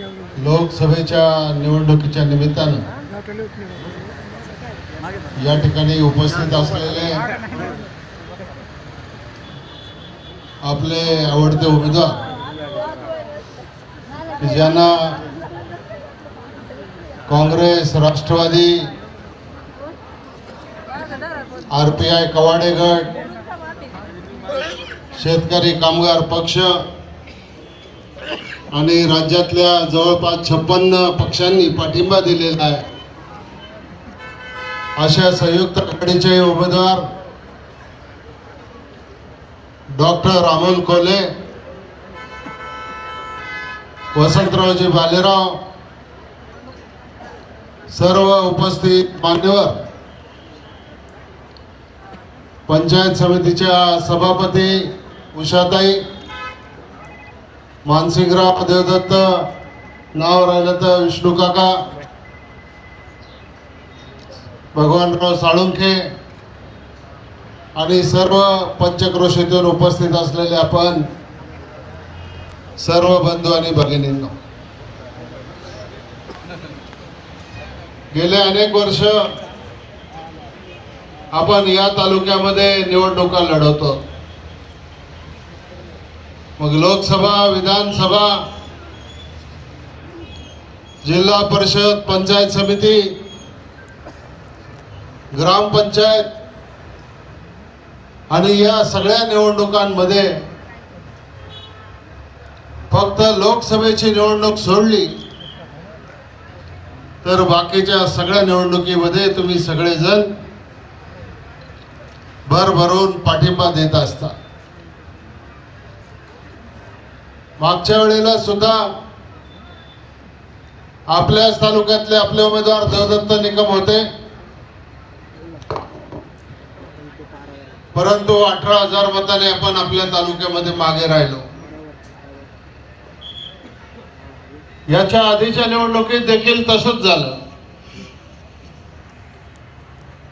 लोकसभेच्या निवडणुकीच्या निमित्तानं या ठिकाणी उपस्थित असलेले आपले आवडते उमेदवार की ज्यांना Congress Rashtrawadi R P I Kawade गट शेतकरी कामगार पक्ष आणि राज्यातल्या जवळपास छप्पन्न पक्षांनी पाठिंबा दिलेला आहे. अशा संयुक्त आघाडीचे उमेदवार डॉक्टर रामन कोले वसंतरावजी बालेराव सर्व उपस्थित मान्यवर पंचायत समितीच्या सभापती उषाताई मानसिंगराव देवदत्त नाव राहिलं तर विष्णू काका भगवानराव साळुंखे आणि सर्व पंचक्रोशीतून उपस्थित असलेले आपण सर्व बंधू आणि भगिनींना. गेले अनेक वर्ष आपण या तालुक्यामध्ये निवडणुका लढवतो. मग लोकसभा विधानसभा जिल्हा परिषद पंचायत समिती ग्रामपंचायत आणि या सगळ्या निवडणुकांमध्ये फक्त लोकसभेची निवडणूक सोडली तर बाकीच्या सगळ्या निवडणुकीमध्ये तुम्ही सगळेजण भरभरून पाठिंबा देत असता. मागच्या वेळेला सुद्धा आपल्याच तालुक्यातले आपले उमेदवार देवदत्त निकम होते. परंतु अठरा हजार मताने आपण आपल्या तालुक्यामध्ये मागे राहिलो. याच्या आधीच्या निवडणुकीत देखील तसंच झालं.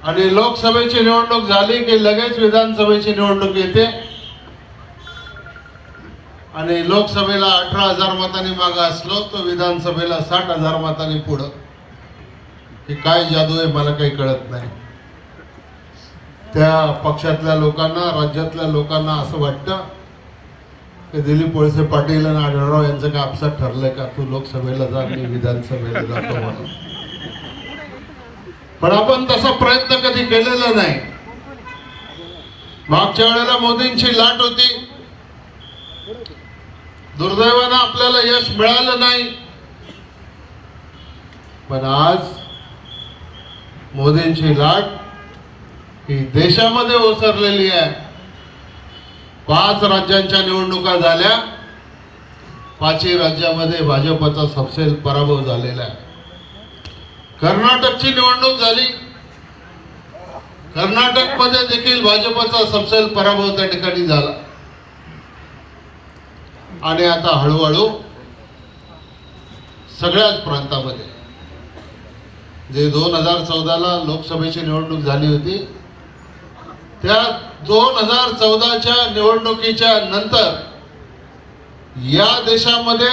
आणि लोकसभेची निवडणूक झाली की लगेच विधानसभेची निवडणूक येते. आणि लोकसभेला अठरा हजार मतांनी मागं असलो तर विधानसभेला साठ हजार मतांनी पुढं. हे काय जादू आहे मला काही कळत नाही. त्या पक्षातल्या लोकांना राज्यातल्या लोकांना असं वाटतं की दिलीप वळसे पाटील आणि आढळराव यांचं काय आपसात ठरलंय का? तू लोकसभेला जा मी विधानसभेला जातो म्हणून. पण आपण तसा प्रयत्न कधी केलेला नाही. मागच्या वेळेला मोदींची लाट होती. दुर्दैवानं आपल्याला यश मिळालं नाही. पण आज मोदींची लाट ही देशामध्ये ओसरलेली आहे. पाच राज्यांच्या निवडणुका झाल्या. पाचही राज्यामध्ये भाजपचा सबसेल पराभव झालेला आहे. कर्नाटकची निवडणूक झाली. कर्नाटकमध्ये देखील भाजपचा सबसेल पराभव त्या ठिकाणी झाला. आणि आता हळूहळू सगळ्याच प्रांतामध्ये. जे दोन हजार चौदाला लोकसभेची निवडणूक झाली होती त्या दोन हजार चौदाच्या निवडणुकीच्या नंतर या देशामध्ये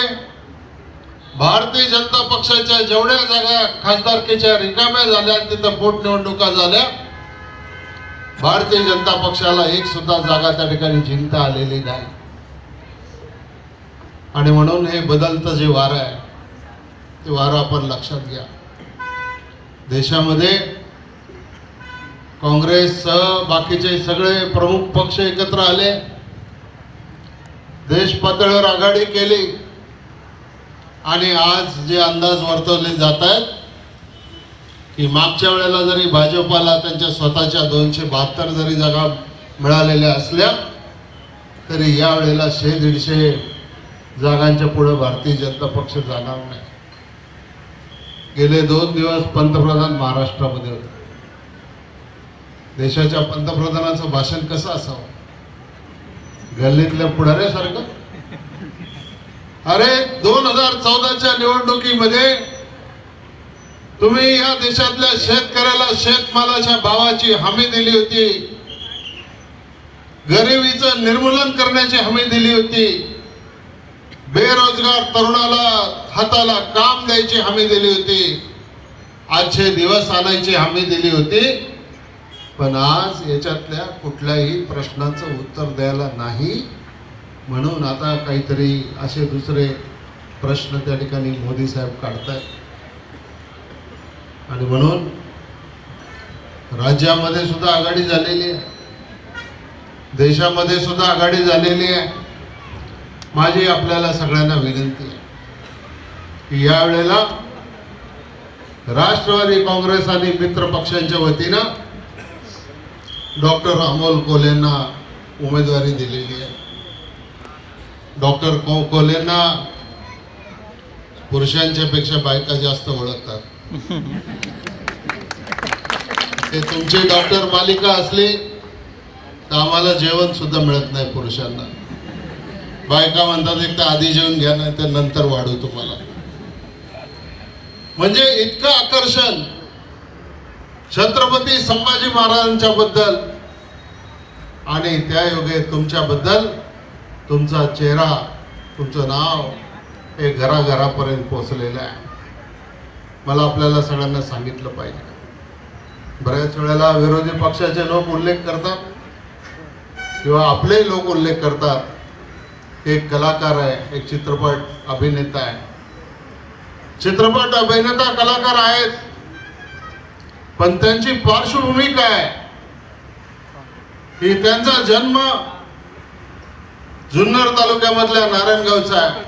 भारतीय जनता पक्षाच्या जेवढ्या जागा खासदारकीच्या रिकाम्या झाल्या तिथं पोटनिवडणुका झाल्या. भारतीय जनता पक्षाला एक सुद्धा जागा त्या ठिकाणी जिंकता आलेली नाही. आणि म्हणून हे बदलतं जे वारं आहे ते वारं आपण लक्षात घ्या. देशामध्ये काँग्रेससह बाकीचे सगळे प्रमुख पक्ष एकत्र आले. देश पातळीवर आघाडी केली. आणि आज जे अंदाज वर्तवले जात आहेत की मागच्या वेळेला जरी भाजपाला त्यांच्या स्वतःच्या दोनशे बहात्तर जरी जागा मिळालेल्या असल्या तरी यावेळेला शे दीडशे जागांच्या पुढे भारतीय जनता पक्ष जाणार नाही. गेले दोन दिवस पंतप्रधान महाराष्ट्रामध्ये होते. देशाच्या पंतप्रधानाचं भाषण कसं असावं? गल्लीतल्या पुढाऱ्यासारखं? अरे दोन हजार चौदाच्या निवडणुकीमध्ये तुम्ही या देशातल्या शेतकऱ्याला शेतमालाच्या भावाची हमी दिली होती. गरिबीचं निर्मूलन करण्याची हमी दिली होती. बेरोजगार तरुणाला हाताला काम द्यायची हमी दिली होती. आजचे दिवस आणायची हमी दिली होती. पण आज याच्यातल्या कुठल्याही प्रश्नांचं उत्तर द्यायला नाही. म्हणून आता काहीतरी असे दुसरे प्रश्न त्या ठिकाणी मोदी साहेब काढतायत. आणि म्हणून राज्यामध्ये सुद्धा आघाडी झालेली आहे. देशामध्ये सुद्धा आघाडी झालेली आहे. माझी आपल्याला सगळ्यांना विनंती आहे की यावेळेला राष्ट्रवादी काँग्रेस आणि मित्र पक्षांच्या वतीनं डॉक्टर अमोल कोलेंना उमेदवारी दिलेली आहे. डॉक्टर को कोलेंना पुरुषांच्या पेक्षा बायका जास्त ओळखतात. ते तुमची डॉक्टर मालिका असली तर आम्हाला जेवण सुद्धा मिळत नाही पुरुषांना. बायका म्हणतात एक तर आधी जेवण घ्या नाही तर नंतर वाढू तुम्हाला. म्हणजे इतकं आकर्षण. छत्रपती संभाजी महाराजांच्या बद्दल आणि त्या योगे तुमच्याबद्दल तुमचा चेहरा तुमचं नाव हे घराघरापर्यंत पोचलेलं आहे. मला आपल्याला सगळ्यांना सांगितलं पाहिजे. बऱ्याच वेळेला विरोधी पक्षाचे लोक उल्लेख करतात किंवा आपले लोक उल्लेख करतात. एक कलाकार आहे एक चित्रपट अभिनेता आहे. चित्रपट अभिनेता कलाकार आहेत. पण त्यांची पार्श्वभूमी काय की त्यांचा जन्म जुन्नर तालुक्यामधल्या नारायणगावचा आहे.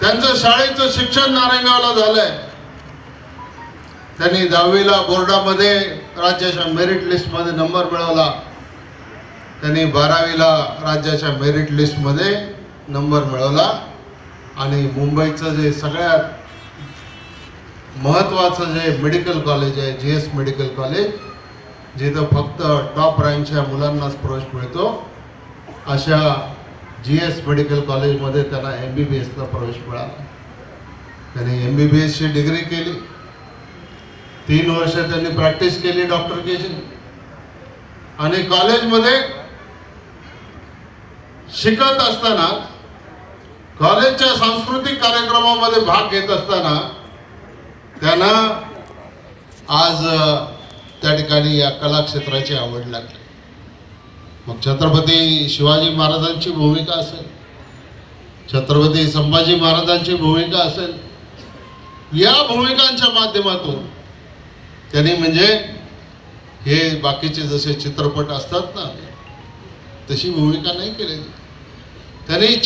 त्यांचं शाळेचं शिक्षण नारायणगावला झालंय. त्यांनी दहावीला बोर्डामध्ये राज्याच्या मेरिट लिस्टमध्ये नंबर मिळवला. त्यांनी बारावीला राज्याच्या मेरिट लिस्टमध्ये नंबर मिळवला. आणि मुंबईचं जे सगळ्यात महत्त्वाचं जे मेडिकल कॉलेज आहे जी एस मेडिकल कॉलेज जिथं फक्त टॉप रँकच्या मुलांनाच प्रवेश मिळतो अशा जी एस मेडिकल कॉलेजमध्ये त्यांना एम बी बी एसला प्रवेश मिळाला. त्यांनी एम बी बी एसची डिग्री केली. तीन वर्ष त्यांनी प्रॅक्टिस केली डॉक्टरकीची आणि कॉलेजमध्ये शिकत असताना कॉलेजच्या सांस्कृतिक कार्यक्रमामध्ये भाग घेत असताना त्यांना आज त्या ठिकाणी या कलाक्षेत्राची आवड लागली. मग छत्रपती शिवाजी महाराजांची भूमिका असेल छत्रपती संभाजी महाराजांची भूमिका असेल या भूमिकांच्या माध्यमातून त्यांनी म्हणजे हे बाकीचे जसे चित्रपट असतात ना तशी भूमिका नाही केलेली. त्यांनी